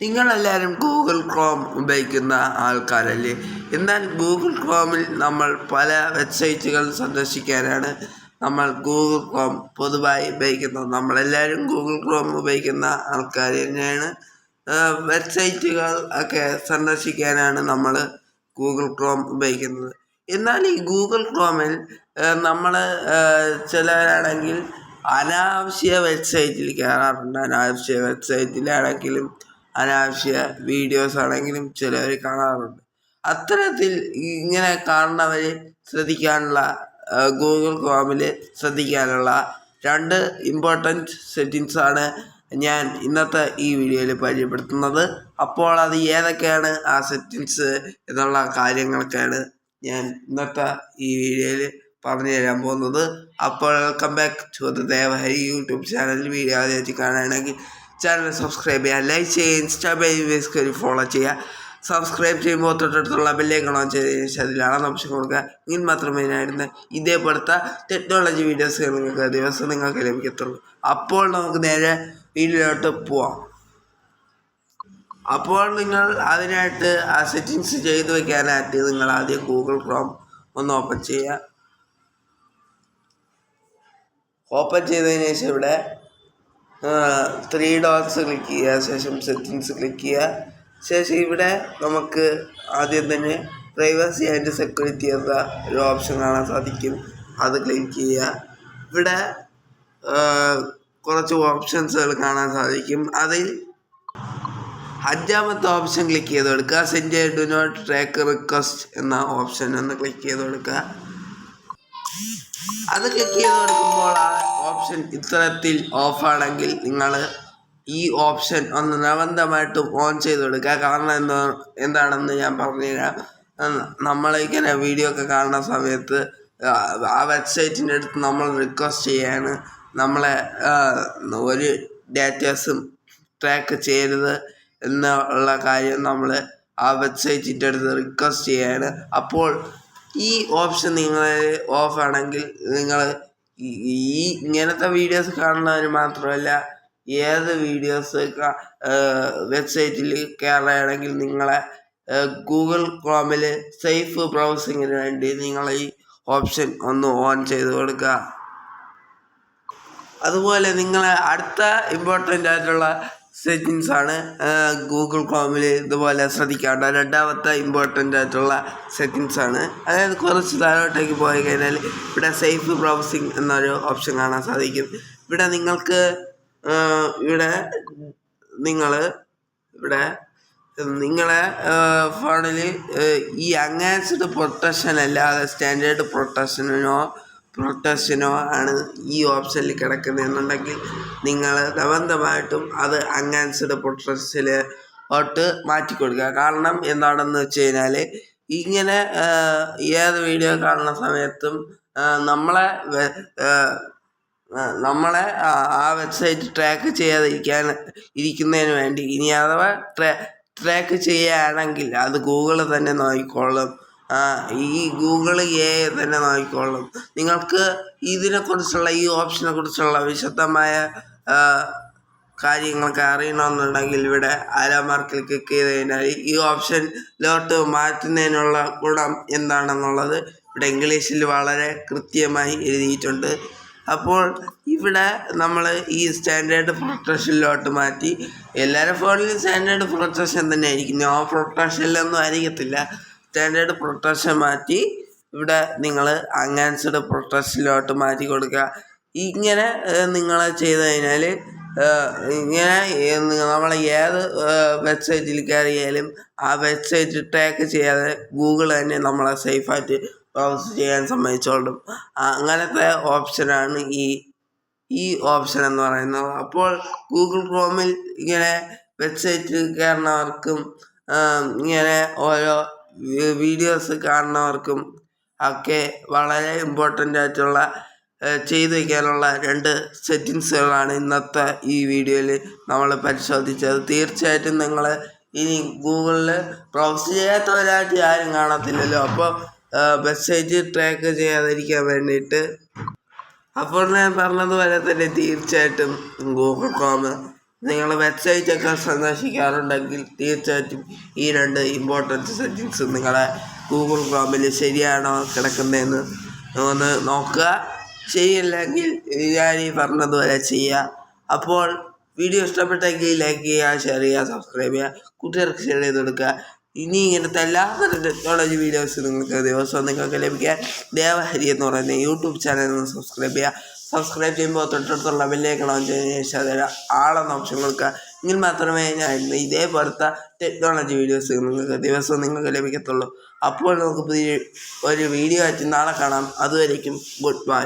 നിങ്ങളെല്ലാവരും Google Chrome ഉപയോഗിക്കുന്ന ആൾക്കാരല്ലേ? എന്നാൽ ഗൂഗിൾ ക്രോമിൽ നമ്മൾ പല വെബ്സൈറ്റുകൾ സന്ദർശിക്കാനാണ് നമ്മൾ ഗൂഗിൾ ക്രോം പൊതുവായി ഉപയോഗിക്കുന്നത്. നമ്മളെല്ലാവരും ഗൂഗിൾ ക്രോം ഉപയോഗിക്കുന്ന ആൾക്കാർ തന്നെയാണ്. വെബ്സൈറ്റുകൾ ഒക്കെ സന്ദർശിക്കാനാണ് നമ്മൾ ഗൂഗിൾ ക്രോം ഉപയോഗിക്കുന്നത്. എന്നാൽ ഈ ഗൂഗിൾ ക്രോമിൽ നമ്മൾ ചിലരാണെങ്കിൽ അനാവശ്യ വെബ്സൈറ്റിൽ കയറാറുണ്ട്. അനാവശ്യ വെബ്സൈറ്റിലാണെങ്കിലും അനാവശ്യ വീഡിയോസ് ആണെങ്കിലും ചിലർ കാണാറുണ്ട്. അത്തരത്തിൽ ഇങ്ങനെ കാണുന്നവർ ശ്രദ്ധിക്കാനുള്ള ഗൂഗിൾ ക്രോമിൽ ശ്രദ്ധിക്കാനുള്ള രണ്ട് ഇമ്പോർട്ടന്റ് സെറ്റിങ്സ് ആണ് ഞാൻ ഇന്നത്തെ ഈ വീഡിയോയിൽ പരിചയപ്പെടുത്തുന്നത്. അപ്പോൾ അത് ഏതൊക്കെയാണ് ആ സെറ്റിങ്സ് എന്നുള്ള കാര്യങ്ങളൊക്കെയാണ് ഞാൻ ഇന്നത്തെ ഈ വീഡിയോയിൽ പറഞ്ഞു തരാൻ പോകുന്നത്. അപ്പോൾ welcome back to the Devahari YouTube channel video ആദ്യമായിട്ട് കാണുകയാണെങ്കിൽ ചാനൽ സബ്സ്ക്രൈബ് ചെയ്യുക ലൈക്ക് ചെയ്യുക ഇൻസ്റ്റാ പേജ് ഫേസ്ബുക്കിൽ ഫോളോ ചെയ്യുക. സബ്സ്ക്രൈബ് ചെയ്യുമ്പോൾ തൊട്ടടുത്തുള്ള ബെല്ലേക്ക് ഓൺ ചെയ്തതിന് ശേഷം അതിലാണ് ഓപ്ഷൻ കൊടുക്കുക. മാത്രമേ ഞാനിരുന്ന ഇതേപോലത്തെ ടെക്നോളജി വീഡിയോസ് നിങ്ങൾക്ക് ദിവസം നിങ്ങൾക്ക് ലഭിക്കത്തുള്ളൂ. അപ്പോൾ നമുക്ക് നേരെ വീഡിയോയിലോട്ട് പോവാം. അപ്പോൾ നിങ്ങൾ അതിനായിട്ട് ആ സെറ്റിങ്സ് ചെയ്ത് വെക്കാനായിട്ട് നിങ്ങൾ ആദ്യം ഗൂഗിൾ ക്രോം ഒന്ന് ഓപ്പൺ ചെയ്യുക. ഓപ്പൺ ചെയ്തതിന് ശേഷം ഇവിടെ ത്രീ ഡോട്ട്സ് ക്ലിക്ക് ചെയ്യുക ശേഷം സെറ്റിങ്സ് ക്ലിക്ക് ചെയ്യുക. ശേഷം ഇവിടെ നമുക്ക് ആദ്യം തന്നെ പ്രൈവസി ആൻഡ് സെക്യൂരിറ്റി എന്ന ഒരു ഓപ്ഷൻ കാണാൻ സാധിക്കും. അത് ക്ലിക്ക് ചെയ്യുക. ഇവിടെ കുറച്ച് ഓപ്ഷൻസുകൾ കാണാൻ സാധിക്കും. അതിൽ അഞ്ചാമത്തെ ഓപ്ഷൻ ക്ലിക്ക് ചെയ്ത് കൊടുക്കുക. Send do not track request എന്ന ഓപ്ഷൻ ഒന്ന് ക്ലിക്ക് ചെയ്ത് കൊടുക്കുക. അത് ക്ലിക്ക് ചെയ്ത് കൊടുക്കുമ്പോൾ ഓപ്ഷൻ ഇത്തരത്തിൽ ഓഫാണെങ്കിൽ നിങ്ങൾ ഈ ഓപ്ഷൻ ഒന്ന് നിർബന്ധമായിട്ടും ഓൺ ചെയ്ത് കൊടുക്കുക. കാരണം എന്താ എന്താണെന്ന് ഞാൻ പറഞ്ഞുതരാം. നമ്മളിങ്ങനെ വീഡിയോ ഒക്കെ കാണുന്ന സമയത്ത് ആ വെബ്സൈറ്റിന്റെ അടുത്ത് നമ്മൾ റിക്വസ്റ്റ് ചെയ്യാണ്. നമ്മളെ ഒരു ഡാറ്റാസും ട്രാക്ക് ചെയ്യരുത് എന്നുള്ള കാര്യം നമ്മൾ ആ വെബ്സൈറ്റിന്റെ അടുത്ത് റിക്വസ്റ്റ് ചെയ്യാണ്. അപ്പോൾ ഈ ഓപ്ഷൻ നിങ്ങൾ ഓഫ് ആണെങ്കിൽ നിങ്ങൾ ഈ ഇങ്ങനത്തെ വീഡിയോസ് കാണുന്നവർ മാത്രമല്ല ഏത് വീഡിയോസ് വെബ്സൈറ്റിൽ കയറുകയാണെങ്കിൽ നിങ്ങളെ ഗൂഗിൾ ക്രോമിൽ സേഫ് ബ്രൗസിങ്ങിന് വേണ്ടി നിങ്ങൾ ഈ ഓപ്ഷൻ ഒന്ന് ഓൺ ചെയ്ത് കൊടുക്കുക. അതുപോലെ നിങ്ങളെ അടുത്ത ഇമ്പോർട്ടന്റ് ആയിട്ടുള്ള സെറ്റിങ്സ് ആണ് ഗൂഗിൾ ക്രോമിൽ ഇതുപോലെ ശ്രദ്ധിക്കേണ്ട. രണ്ടാമത്തെ ഇമ്പോർട്ടന്റ് ആയിട്ടുള്ള സെറ്റിങ്സ് ആണ് അതായത് കുറച്ച് താഴോട്ടേക്ക് പോയി കഴിഞ്ഞാൽ ഇവിടെ സേഫ് ബ്രൗസിങ് എന്നൊരു ഓപ്ഷൻ കാണാൻ സാധിക്കും. ഇവിടെ നിങ്ങൾക്ക് ഇവിടെ നിങ്ങൾ ഇവിടെ നിങ്ങളെ ഫോണിൽ ഈ അങ്ങാൻസ്ഡ് പ്രൊട്ടക്ഷൻ അല്ലാതെ സ്റ്റാൻഡേർഡ് പ്രൊട്ടക്ഷനോ പ്രൊട്ടക്ഷനോ ആണ് ഈ ഓപ്ഷനിൽ കിടക്കുന്നതെന്നുണ്ടെങ്കിൽ നിങ്ങൾ നിർബന്ധമായിട്ടും അത് അങ്ങാൻസ്ഡ് പ്രൊട്ടക്ഷനിലോട്ട് മാറ്റി കൊടുക്കുക കാരണം എന്താണെന്ന് വെച്ച് കഴിഞ്ഞാൽ ഇങ്ങനെ ഏത് വീഡിയോ കാണുന്ന സമയത്തും നമ്മളെ നമ്മളെ ആ വെബ്സൈറ്റ് ട്രാക്ക് ചെയ്യാതിരിക്കാൻ ഇരിക്കുന്നതിന് വേണ്ടി ഇനി അഥവാ ട്രാ ട്രാക്ക് ചെയ്യുകയാണെങ്കിൽ അത് ഗൂഗിൾ തന്നെ നോക്കിക്കോളും. ഈ ഗൂഗിൾ എ തന്നെ നോക്കിക്കോളും. നിങ്ങൾക്ക് ഇതിനെക്കുറിച്ചുള്ള ഈ ഓപ്ഷനെ കുറിച്ചുള്ള വിശദമായ കാര്യങ്ങളൊക്കെ അറിയണമെന്നുണ്ടെങ്കിൽ ഇവിടെ ആരാമാർക്കിൽ ക്ലിക്ക് ചെയ്ത് കഴിഞ്ഞാൽ ഈ ഓപ്ഷനിലോട്ട് മാറ്റുന്നതിനുള്ള ഗുണം എന്താണെന്നുള്ളത് ഇവിടെ ഇംഗ്ലീഷിൽ വളരെ കൃത്യമായി എഴുതിയിട്ടുണ്ട്. അപ്പോൾ ഇവിടെ നമ്മൾ ഈ സ്റ്റാൻഡേർഡ് പ്രൊട്ടക്ഷനിലോട്ട് മാറ്റി. എല്ലാവരുടെ ഫോണിലും സ്റ്റാൻഡേർഡ് പ്രൊട്ടക്ഷൻ തന്നെ ആയിരിക്കും നോ പ്രൊട്ടക്ഷനിലൊന്നും ആയിരിക്കത്തില്ല. സ്റ്റാൻഡേർഡ് പ്രൊട്ടക്ഷൻ മാറ്റി ഇവിടെ നിങ്ങൾ അങ്ങാൻസ്ഡ് പ്രൊട്ടക്ഷനിലോട്ട് മാറ്റി കൊടുക്കുക. ഇങ്ങനെ നിങ്ങൾ ചെയ്ത് കഴിഞ്ഞാൽ ഇങ്ങനെ നമ്മൾ ഏത് വെബ്സൈറ്റിൽ കയറിയാലും ആ വെബ്സൈറ്റ് ട്രാക്ക് ചെയ്യാതെ ഗൂഗിൾ തന്നെ നമ്മളെ സേഫായിട്ട് ബ്രൗസ് ചെയ്യാൻ സമ്മതിച്ചോളും. അങ്ങനത്തെ ഓപ്ഷനാണ് ഈ ഈ ഓപ്ഷൻ എന്ന് പറയുന്നത്. അപ്പോൾ ഗൂഗിൾ ക്രോമിൽ ഇങ്ങനെ വെബ്സൈറ്റിൽ കയറുന്നവർക്കും ഇങ്ങനെ ഓരോ വീഡിയോസ് കാണുന്നവർക്കും ഒക്കെ വളരെ ഇമ്പോർട്ടന്റ് ആയിട്ടുള്ള ചെയ്തു വയ്ക്കാനുള്ള രണ്ട് സെറ്റിങ്സുകളാണ് ഇന്നത്തെ ഈ വീഡിയോയിൽ നമ്മൾ പരിശോധിച്ചത്. തീർച്ചയായിട്ടും നിങ്ങൾ ഇനി ഗൂഗിളിൽ ബ്രൗസ് ചെയ്യാത്തവരായിട്ട് ആരും കാണത്തില്ലല്ലോ. അപ്പോൾ മെസ്സേജ് ട്രാക്ക് ചെയ്യാതിരിക്കാൻ വേണ്ടിയിട്ട്. അപ്പോൾ ഞാൻ പറഞ്ഞതുപോലെ തന്നെ തീർച്ചയായിട്ടും ഗൂഗിൾ ക്രോം നിങ്ങൾ വെബ്സൈറ്റൊക്കെ സന്ദർശിക്കാറുണ്ടെങ്കിൽ തീർച്ചയായിട്ടും ഈ രണ്ട് ഇമ്പോർട്ടന്റ് സെറ്റിങ്സ് നിങ്ങളെ ഗൂഗിൾ ക്രോമിൽ ശരിയാണോ കിടക്കുന്നതെന്ന് ഒന്ന് നോക്കുക. ശരിയല്ലെങ്കിൽ ഞാൻ ഈ പറഞ്ഞതുപോലെ ചെയ്യുക. അപ്പോൾ വീഡിയോ ഇഷ്ടപ്പെട്ടെങ്കിൽ ലൈക്ക് ചെയ്യുക ഷെയർ ചെയ്യുക സബ്സ്ക്രൈബ് ചെയ്യുക കൂട്ടുകാർക്ക് ഷെയർ ചെയ്ത് കൊടുക്കുക. ഇനി ഇങ്ങനത്തെ എല്ലാ ടെക്നോളജി വീഡിയോസ് നിങ്ങൾക്ക് ദിവസവും നിങ്ങൾക്ക് ലഭിക്കാൻ ദേവഹരി എന്ന് പറയുന്ന യൂട്യൂബ് ചാനൽ സബ്സ്ക്രൈബ് ചെയ്യുക. സബ്സ്ക്രൈബ് ചെയ്യുമ്പോൾ തൊട്ടടുത്തുള്ള ബെല്ലേക്ക് ഓൺ ചെയ്തതിന് ശേഷം അതിൽ ആളെന്ന ഓപ്ഷൻ കൊടുക്കുക. എങ്കിൽ മാത്രമേ ഞാൻ ഇതേപോലത്തെ ടെക്നോളജി വീഡിയോസ് നിങ്ങൾക്ക് ദിവസവും നിങ്ങൾക്ക് ലഭിക്കത്തുള്ളൂ. അപ്പോൾ നമുക്ക് പുതിയ ഒരു വീഡിയോ ആയിട്ട് നാളെ കാണാം. അതുവരേക്കും ഗുഡ് ബൈ